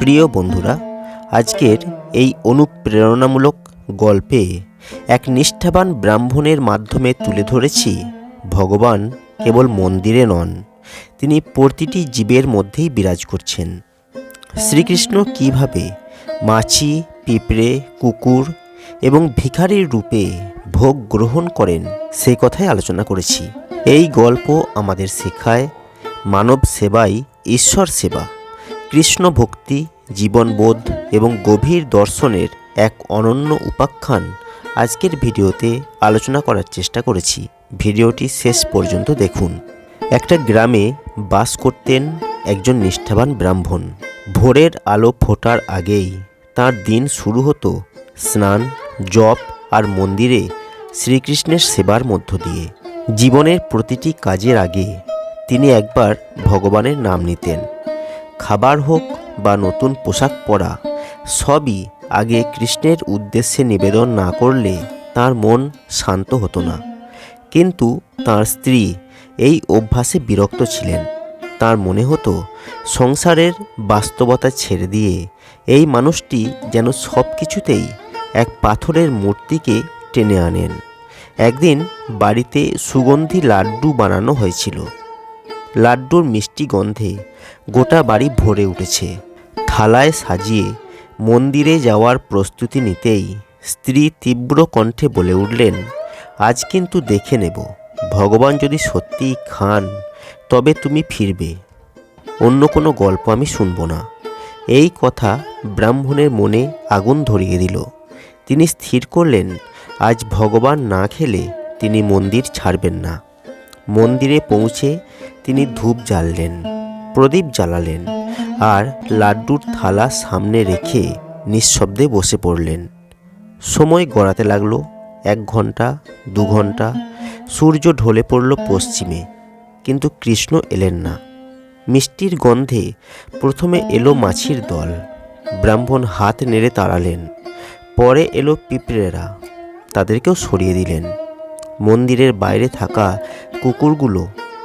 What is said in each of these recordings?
প্রিয় বন্ধুরা, আজকের এই অনুপ্রেরণামূলক গল্পে এক নিষ্ঠাবান ব্রাহ্মণের মাধ্যমে তুলে ধরেছি ভগবান কেবল মন্দিরে নন, তিনি প্রতিটি জীবের মধ্যেই বিরাজ করছেন। শ্রীকৃষ্ণ কীভাবে মাছি, পিঁপড়ে, কুকুর এবং ভিখারির রূপে ভোগ গ্রহণ করেন, সে কথাই আলোচনা করেছি। এই গল্প আমাদের শেখায় মানব সেবাই ঈশ্বর সেবা। কৃষ্ণ ভক্তি জীবনবোধ এবং গভীর দর্শনের এক অনন্য উপাখ্যান আজকের ভিডিওতে আলোচনা করার চেষ্টা করেছি। ভিডিওটি শেষ পর্যন্ত দেখুন। একটা গ্রামে বাস করতেন একজন নিষ্ঠাবান ব্রাহ্মণ। ভোরের আলো ফোটার আগেই তার দিন শুরু হতো স্নান, জপ আর মন্দিরে শ্রীকৃষ্ণের সেবার মধ্য দিয়ে। জীবনের প্রতিটি কাজের আগে তিনি একবার ভগবানের নাম নিতেন। খাবার হোক বা নতুন পোশাক পরা, সবই আগে কৃষ্ণের উদ্দেশ্যে নিবেদন না করলে তার মন শান্ত হতো না। কিন্তু তার স্ত্রী এই অভ্যাসে বিরক্ত ছিলেন। তার মনে হতো, সংসারের বাস্তবতা ছেড়ে দিয়ে এই মানুষটি যেন সব কিছুতেই এক পাথরের মূর্তিকে টেনে আনেন। একদিন বাড়িতে সুগন্ধি লাড্ডু বানানো হয়েছিল। লাড্ডুর মিষ্টি গন্ধে গোটা বাড়ি ভরে উঠেছে। থালায় সাজিয়ে মন্দিরে যাওয়ার প্রস্তুতি নিতেই স্ত্রী তীব্র কণ্ঠে বলে উঠলেন, আজ কিন্তু দেখে নেব। ভগবান যদি সত্যিই খান, তবে তুমি ফিরবে। অন্য কোনো গল্প আমি শুনব না। এই কথা ব্রাহ্মণের মনে আগুন ধরিয়ে দিল। তিনি স্থির করলেন, আজ ভগবান না খেলে তিনি মন্দির ছাড়বেন না। মন্দিরে পৌঁছে তিনি ধূপ জ্বাললেন, প্রদীপ জ্বালালেন আর লাড্ডুর থালা সামনে রেখে নিঃশব্দে বসে পড়লেন। সময় গড়াতে লাগল, এক ঘণ্টা দু ঘণ্টা সূর্য ঢলে পড়ল পশ্চিমে, কিন্তু কৃষ্ণ এলেন না। মিষ্টির গন্ধে প্রথমে এলো মাছির দল, ব্রাহ্মণ হাত নেড়ে তাড়ালেন, পরে এলো পিঁপড়েরা, তাদেরকেও সরিয়ে দিলেন। মন্দিরের বাইরে থাকা কুকুরগুলো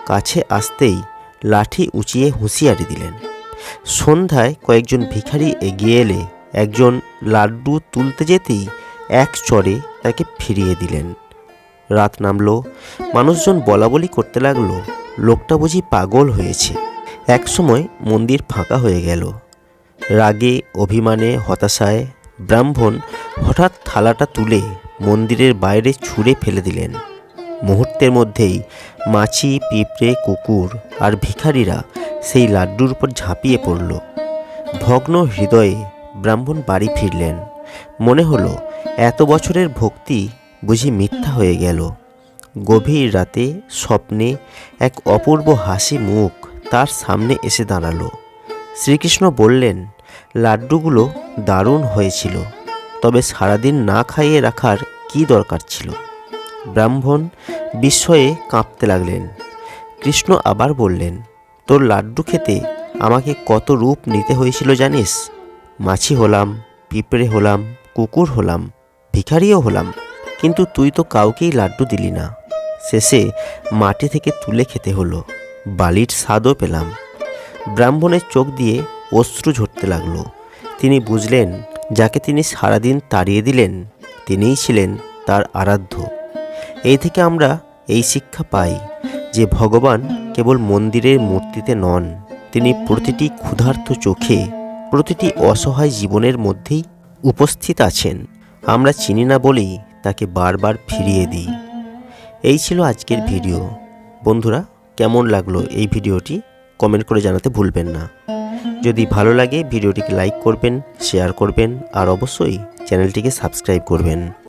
কাছে আসতেই লাঠি উঁচিয়ে হুঁশিয়ারি দিলেন। সন্ধ্যায় কয়েকজন ভিখারি এগিয়ে এলে একজন লাড্ডু তুলতে যেতেই এক চড়ে তাকে ফিরিয়ে দিলেন। রাত নামলো, মানুষজন বলা বলি করতে লাগল, লোকটা বুঝি পাগল হয়েছে। এক সময় মন্দির ফাঁকা হয়ে গেল। রাগে, অভিমানে, হতাশায় ব্রাহ্মণ হঠাৎ থালাটা তুলে মন্দিরের বাইরে ছুঁড়ে ফেলে দিলেন। মুহূর্তের মধ্যেই মাছি, পিঁপড়ে, কুকুর আর ভিখারিরা সেই লাড্ডুর উপর ঝাঁপিয়ে পড়ল। ভগ্ন হৃদয়ে ব্রাহ্মণ বাড়ি ফিরলেন। মনে হলো, এত বছরের ভক্তি বুঝি মিথ্যা হয়ে গেল। গভীর রাতে স্বপ্নে এক অপূর্ব হাসি মুখ তার সামনে এসে দাঁড়াল। শ্রীকৃষ্ণ বললেন, লাড্ডুগুলো দারুণ হয়েছিল, তবে সারাদিন না খাইয়ে রাখার কী দরকার ছিল? ব্রাহ্মণ বিস্ময়ে কাঁপতে লাগলেন। কৃষ্ণ আবার বললেন, তোর লাড্ডু খেতে আমাকে কত রূপ নিতে হয়েছিল জানিস? মাছি হলাম, পিঁপড়ে হলাম, কুকুর হলাম, ভিখারিও হলাম, কিন্তু তুই তো কাউকেই লাড্ডু দিলি না। শেষে মাটি থেকে তুলে খেতে হলো, বালির স্বাদও পেলাম। ব্রাহ্মণের চোখ দিয়ে অশ্রু ঝরতে লাগল। তিনি বুঝলেন, যাকে তিনি সারাদিন তাড়িয়ে দিলেন, তিনিই ছিলেন তার আরাধ্য। এই থেকে আমরা এই শিক্ষা পাই যে ভগবান কেবল মন্দিরের মূর্তিতে নন, তিনি প্রতিটি ক্ষুধার্ত চোখে প্রতিটি অসহায় জীবনের মধ্যেই উপস্থিত আছেন। আমরা চিনি না বলেই তাকে বারবার ফিরিয়ে দিই। এই ছিল আজকের ভিডিও। বন্ধুরা, কেমন লাগল এই ভিডিওটি? কমেন্ট করে জানাতে ভুলবেন না। যদি ভালো লাগে, ভিডিওটিকে লাইক করবেন, শেয়ার করবেন, আর অবশ্যই চ্যানেলটিকে সাবস্ক্রাইব করবেন।